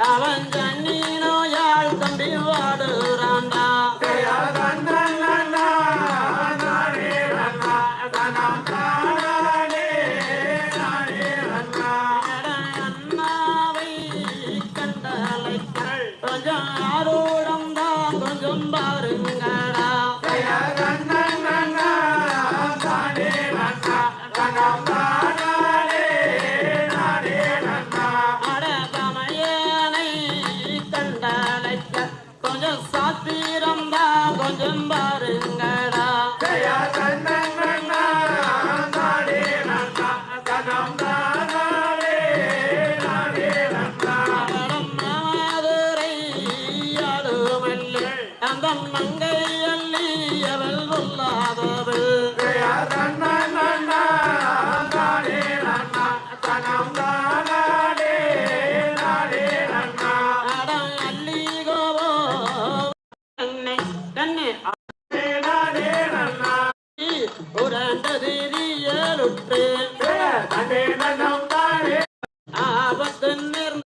தாண்டி வாடுறாண்டா அண்ணாவை கண்டலைக்கள் கொஞ்சம் ஆரூடம் தான் கொஞ்சம் பாருங்கடா. அட கொஞ்சம் சாத்திரம் கொஞ்சம் பாருங்கடா. அந்த மங்கை அள்ளி அவள் உள்ளா உரண்டது ஆபத்து நேர்ந்து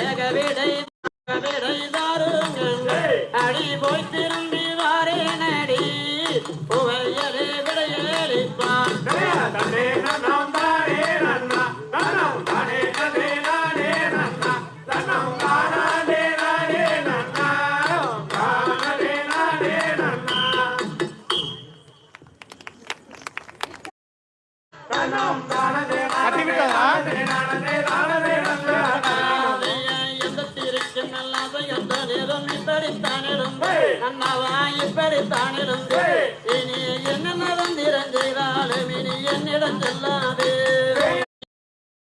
ஏக விடை விடை அடி போய்த்து இப்படித்தான் இருந்து அண்ணாவா இப்படித்தான்